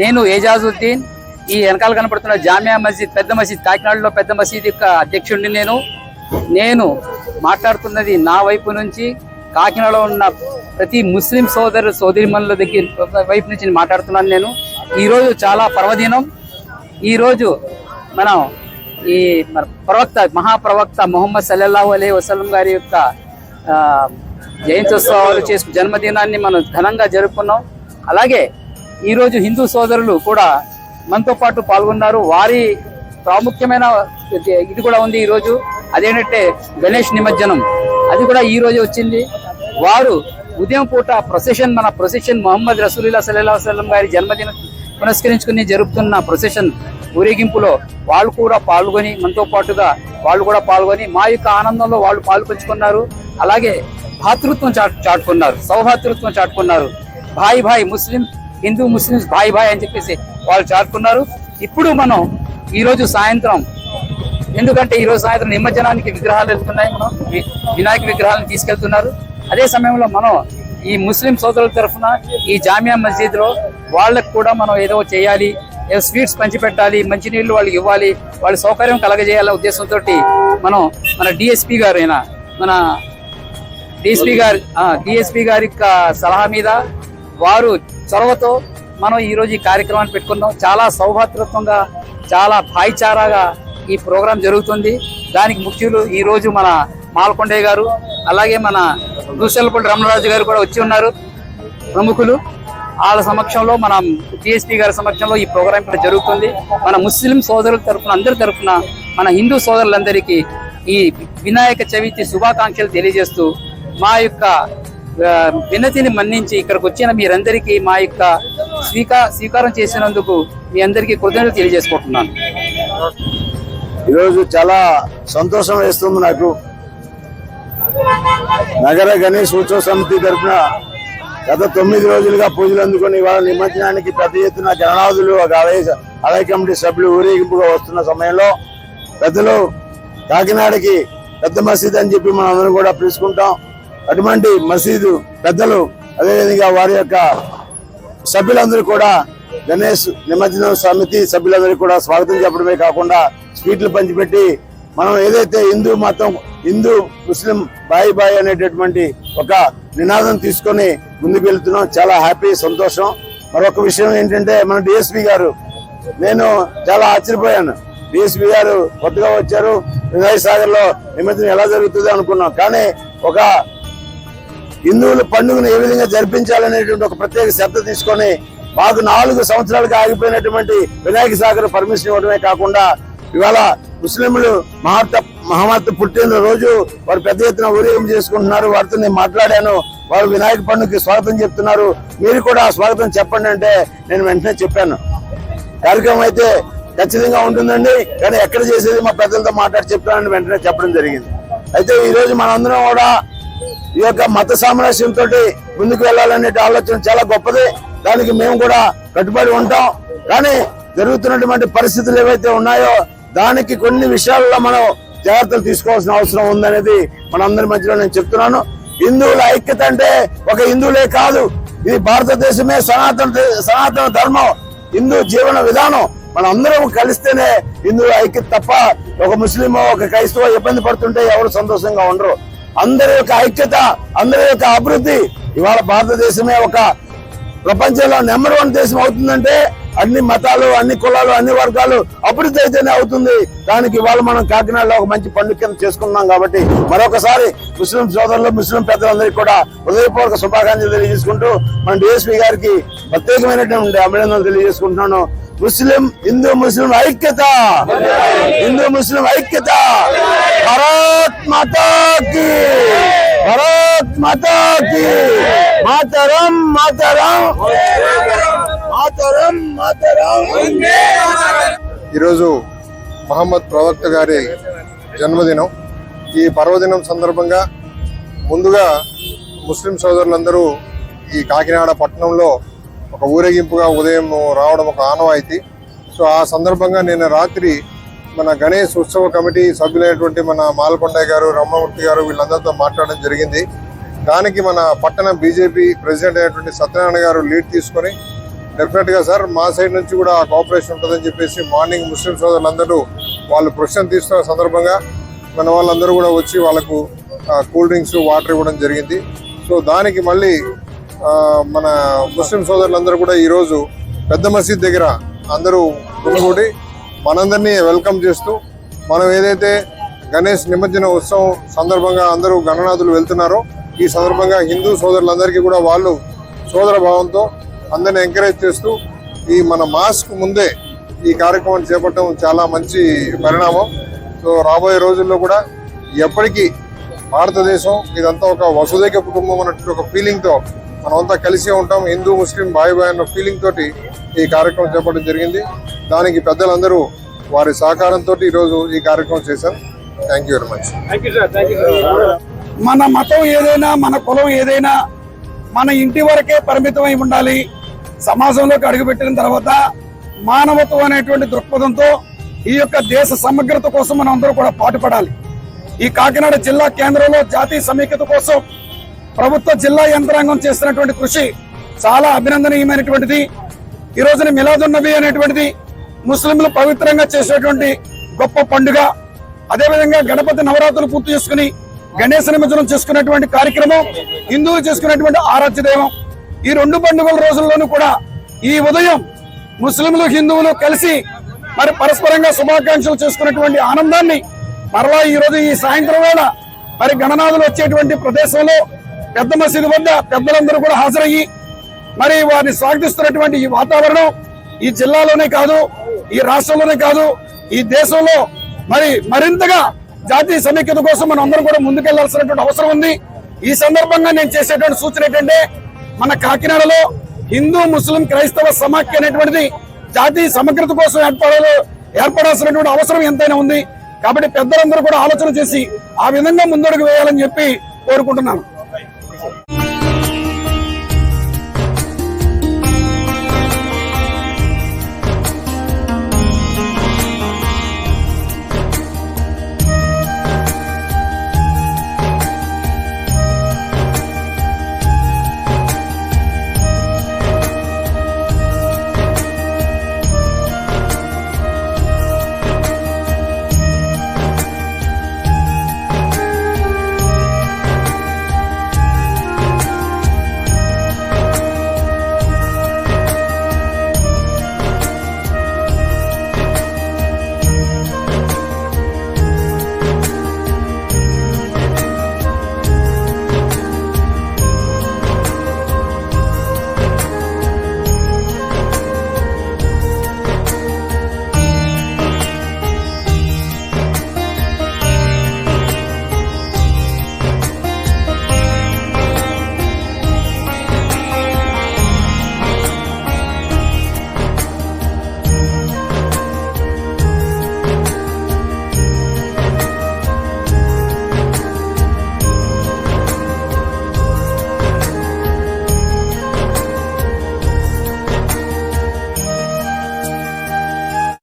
నేను ఏజాజుద్దీన్. ఈ వెనకాల కనపడుతున్న జామియా మస్జిద్ పెద్ద మసీద్ కాకినాడలో పెద్ద మసీద్ యొక్క అధ్యక్షుడిని నేను. నేను మాట్లాడుతున్నది నా వైపు నుంచి కాకినాడలో ఉన్న ప్రతి ముస్లిం సోదరు సోదరిమణుల దగ్గర వైపు నుంచి మాట్లాడుతున్నాను నేను. ఈరోజు చాలా పర్వదినం. ఈరోజు మనం ఈ మన ప్రవక్త మహాప్రవక్త మొహమ్మద్ సల్లల్లాహు అలీ వసలం గారి యొక్క జయంత్యోత్సవాలు చేసుకు జన్మదినాన్ని మనం ఘనంగా జరుపుకున్నాం. అలాగే ఈరోజు హిందూ సోదరులు కూడా మనతో పాటు పాల్గొన్నారు. వారి ప్రాముఖ్యమైన ఇది కూడా ఉంది ఈరోజు అదేంటంటే గణేష్ నిమజ్జనం. అది కూడా ఈ రోజు వచ్చింది. వారు ఉదయం పూట ప్రొసెషన్ మన ప్రొసెషన్ మొహమ్మద్ రసూలుల్లా సల్లా వసల్లం గారి జన్మదినం పునస్కరించుకుని జరుపుతున్న ప్రొసెషన్ ఊరేగింపులో వాళ్ళు కూడా పాల్గొని మనతో పాటుగా వాళ్ళు కూడా పాల్గొని మా యొక్క ఆనందంలో వాళ్ళు పాలు పంచుకున్నారు. అలాగే భాతృత్వం చాటు చాటుకున్నారు. సౌభాతృత్వం చాటుకున్నారు. భాయ్ భాయ్ ముస్లిం హిందూ ముస్లిమ్స్ బాయ్ భాయ్ అని చెప్పేసి వాళ్ళు చాటుకున్నారు. ఇప్పుడు మనం ఈరోజు సాయంత్రం ఎందుకంటే ఈ రోజు సాయంత్రం నిమజ్జనానికి విగ్రహాలు వెళ్తున్నాయి మనం. వినాయక విగ్రహాలను తీసుకెళ్తున్నారు. అదే సమయంలో మనం ఈ ముస్లిం సోదరుల తరఫున ఈ జామియా మస్జిద్లో వాళ్ళకు కూడా మనం ఏదో చేయాలి ఏదో స్వీట్స్ పంచిపెట్టాలి మంచినీళ్ళు వాళ్ళకి ఇవ్వాలి వాళ్ళ సౌకర్యం కలగజేయాలనే ఉద్దేశంతో మనం మన డిఎస్పి గారు మన డిఎస్పీ గారి డిఎస్పీ గారి యొక్క సలహా మీద వారు చొరవతో మనం ఈరోజు ఈ కార్యక్రమాన్ని పెట్టుకున్నాం. చాలా సౌభాతృత్వంగా చాలా భాయిచారాగా ఈ ప్రోగ్రాం జరుగుతుంది. దానికి ముఖ్యులు ఈరోజు మన మాల్కొండయ్య గారు అలాగే మన దూసెలపల్లి రమణరాజు గారు కూడా వచ్చి ఉన్నారు. ప్రముఖులు. వాళ్ళ సమక్షంలో మన టీఎస్పీ గారి సమక్షంలో ఈ ప్రోగ్రాం ఇక్కడ జరుగుతుంది. మన ముస్లిం సోదరుల తరపున అందరి తరఫున మన హిందూ సోదరులందరికీ ఈ వినాయక చవితి శుభాకాంక్షలు తెలియజేస్తూ మా యొక్క వినతిని మన్నించి ఇక్కడికి వచ్చిన మీరందరికీ మా యొక్క స్వీకా స్వీకారం చేసినందుకు మీ అందరికీ కృతజ్ఞతలు తెలియజేసుకుంటున్నాను. ఈరోజు చాలా సంతోషం వేస్తుంది నాకు. నగర గణేష్ ఉత్సవ సమితి తరఫున గత తొమ్మిది రోజులుగా పూజలు అందుకొని ఇవాళ నిమజ్జనానికి పెద్ద ఎత్తున గణనాథులు ఒక ఆలయ ఆలయ కమిటీ సభ్యులు ఊరేగింపుగా వస్తున్న సమయంలో పెద్దలు కాకినాడకి పెద్ద మసీద్ అని చెప్పి మనం అందరం కూడా పిలుచుకుంటాం. అటువంటి మసీదు పెద్దలు అదేవిధంగా వారి యొక్క సభ్యులందరూ కూడా గణేష్ నిమజ్జనం సమితి సభ్యులందరూ కూడా స్వాగతం చెప్పడమే కాకుండా స్వీట్లు పంచిపెట్టి మనం ఏదైతే హిందూ మతం హిందూ ముస్లిం బాయ్ బాయ్ అనేటటువంటి ఒక నినాదం తీసుకొని ముందుకు వెళ్తున్నాం. చాలా హ్యాపీ సంతోషం. మరొక విషయం ఏంటంటే మన డిఎస్పి గారు నేను చాలా ఆశ్చర్యపోయాను. డిఎస్పి గారు కొత్తగా వచ్చారు. వినాయక సాగర్లో నిమజ్జనం ఎలా జరుగుతుంది అనుకున్నాం. కానీ ఒక హిందువుల పండుగను ఏ విధంగా జరిపించాలనేటువంటి ఒక ప్రత్యేక శ్రద్ధ తీసుకొని మాకు నాలుగు సంవత్సరాలుగా ఆగిపోయినటువంటి వినాయక సాగర్ పర్మిషన్ ఇవ్వడమే కాకుండా ఇవాళ ముస్లింలు మహాత్మ మహమ్మద్ పుట్టిన రోజు వారు పెద్ద ఎత్తున ఊరేగం చేసుకుంటున్నారు. వారితో నేను మాట్లాడాను. వారు వినాయక పండుగకి స్వాగతం చెప్తున్నారు. మీరు కూడా స్వాగతం చెప్పండి అంటే నేను వెంటనే చెప్పాను. కార్యక్రమం అయితే ఖచ్చితంగా ఉంటుందండి. కానీ ఎక్కడ చేసేది మా పెద్దలతో మాట్లాడి చెప్తానని వెంటనే చెప్పడం జరిగింది. అయితే ఈ రోజు మనందరం కూడా ఈ యొక్క మత సామరస్యంతో ముందుకు వెళ్ళాలనే ఆలోచన చాలా గొప్పది. దానికి మేము కూడా కట్టుబడి ఉంటాం. కానీ జరుగుతున్నటువంటి పరిస్థితులు ఏవైతే ఉన్నాయో దానికి కొన్ని విషయాల్లో మనం జాగ్రత్తలు తీసుకోవాల్సిన అవసరం ఉందనేది మనందరి మధ్యలో నేను చెప్తున్నాను. హిందువుల ఐక్యత అంటే ఒక హిందువులే కాదు. ఇది భారతదేశమే సనాతన సనాతన ధర్మం హిందూ జీవన విధానం. మన అందరం కలిస్తేనే హిందువుల ఐక్యత తప్ప ఒక ముస్లిం ఒక క్రైస్తవ ఇబ్బంది పడుతుంటే ఎవరు సంతోషంగా ఉండరు. అందరి యొక్క ఐక్యత అందరి యొక్క అభివృద్ధి ఇవాళ భారతదేశమే ఒక ప్రపంచంలో నెంబర్ వన్ దేశం అవుతుందంటే అన్ని మతాలు అన్ని కులాలు అన్ని వర్గాలు అభివృద్ధి అయితేనే అవుతుంది. దానికి ఇవాళ మనం కాకినాడలో ఒక మంచి పండుగ కింద చేసుకున్నాం కాబట్టి మరొకసారి ముస్లిం సోదరులు ముస్లిం పెద్దలందరికీ కూడా హృదయపూర్వక శుభాకాంక్షలు తెలియజేసుకుంటూ మన డిఎస్పీ గారికి ప్రత్యేకమైనటువంటి అభినందనలు తెలియజేసుకుంటున్నాను. ముస్లిం హిందూ ముస్లిం ఐక్యత! హిందూ ముస్లిం ఐక్యత! భారత్ మాతాకి భారత్ మాతా మాతరం మాతరం మాతరం మాతరం ఈరోజు మహమ్మద్ ప్రవక్త గారి జన్మదినం. ఈ పర్వదినం సందర్భంగా ముందుగా ముస్లిం సోదరులందరూ ఈ కాకినాడ పట్టణంలో ఒక ఊరేగింపుగా ఉదయం రావడం ఒక ఆనవాయితీ. సో ఆ సందర్భంగా నేను రాత్రి మన గణేష్ ఉత్సవ కమిటీ సభ్యులైనటువంటి మన మాల్కొండయ్య గారు రమ్మమూర్తి గారు వీళ్ళందరితో మాట్లాడడం జరిగింది. దానికి మన పట్టణ బీజేపీ ప్రెసిడెంట్ అయినటువంటి సత్యనారాయణ గారు లీడ్ తీసుకొని డెఫినెట్గా సార్ మా సైడ్ నుంచి కూడా కోఆపరేషన్ ఉంటుందని చెప్పేసి మార్నింగ్ ముస్లిం సోదరులందరూ వాళ్ళు ప్రొఫెషన్ తీసుకున్న సందర్భంగా మన వాళ్ళందరూ కూడా వచ్చి వాళ్ళకు కూల్ డ్రింక్స్ వాటర్ ఇవ్వడం జరిగింది. సో దానికి మళ్ళీ మన ముస్లిం సోదరులందరూ కూడా ఈరోజు పెద్ద మసీద్ దగ్గర అందరూ గుమిగూడి మనందరినీ వెల్కమ్ చేస్తూ మనం ఏదైతే గణేష్ నిమజ్జన ఉత్సవం సందర్భంగా అందరూ గణనాథులు వెళ్తున్నారో ఈ సందర్భంగా హిందూ సోదరులందరికీ కూడా వాళ్ళు సోదర భావంతో అందరిని ఎంకరేజ్ చేస్తూ ఈ మన మాస్క్ ముందే ఈ కార్యక్రమం చేపట్టడం చాలా మంచి పరిణామం. సో రాబోయే రోజుల్లో కూడా ఎప్పటికీ భారతదేశం ఇదంతా ఒక వసుదైక కుటుంబం అన్నటువంటి ఒక ఫీలింగ్తో మనమంతా కలిసే ఉంటాం. హిందూ ముస్లిం బాయ్ బాయ్ అన్న ఫీలింగ్ తోటి ఈ కార్యక్రమం చేపట్టడం జరిగింది. దానికి పెద్దలందరూ వారి సహకారంతో ఈరోజు ఈ కార్యక్రమం చేశాం. థ్యాంక్ యూ వెరీ మచ్ మన మతం ఏదైనా మన కులం ఏదైనా మన ఇంటి వరకే పరిమితమై ఉండాలి. సమాజంలోకి అడుగుపెట్టిన తర్వాత మానవత్వం అనేటువంటి దృక్పథంతో ఈ యొక్క దేశ సమగ్రత కోసం మనం అందరూ కూడా పాటుపడాలి. ఈ కాకినాడ జిల్లా కేంద్రంలో జాతీయ సమైక్యత కోసం ప్రభుత్వ జిల్లా యంత్రాంగం చేస్తున్నటువంటి కృషి చాలా అభినందనీయమైనటువంటిది. ఈ రోజున మిలాదున్ నబీ అనేటువంటిది ముస్లింలు పవిత్రంగా చేసేటువంటి గొప్ప పండుగ. అదేవిధంగా గణపతి నవరాత్రులు పూర్తి చేసుకుని గణేశ నిమజ్జనం చేసుకునేటువంటి కార్యక్రమం హిందువులు చేసుకునేటువంటి ఆరాధ్య దైవం. ఈ రెండు పండుగల రోజుల్లోనూ కూడా ఈ ఉదయం ముస్లింలు హిందువులు కలిసి మరి పరస్పరంగా శుభాకాంక్షలు చేసుకున్నటువంటి ఆనందాన్ని మరలా ఈ రోజు ఈ సాయంత్రం వేళ మరి గణనాథులు వచ్చేటువంటి ప్రదేశంలో పెద్ద మసీదు వద్ద పెద్దలందరూ కూడా హాజరయ్యి మరి వారిని స్వాగతిస్తున్నటువంటి ఈ వాతావరణం ఈ జిల్లాలోనే కాదు ఈ రాష్ట్రంలోనే కాదు ఈ దేశంలో మరి మరింతగా జాతీయ సమైక్యత కోసం మనం అందరం కూడా ముందుకెళ్ళాల్సినటువంటి అవసరం ఉంది. ఈ సందర్భంగా నేను చేసేటువంటి సూచన ఏంటంటే మన కాకినాడలో హిందూ ముస్లిం క్రైస్తవ సమాఖ్య అనేటువంటిది జాతీయ సమగ్రత కోసం ఏర్పడాలి ఏర్పడాల్సినటువంటి అవసరం ఎంతైనా ఉంది. కాబట్టి పెద్దలందరూ కూడా ఆలోచన చేసి ఆ విధంగా ముందడుగు వేయాలని చెప్పి కోరుకుంటున్నాను.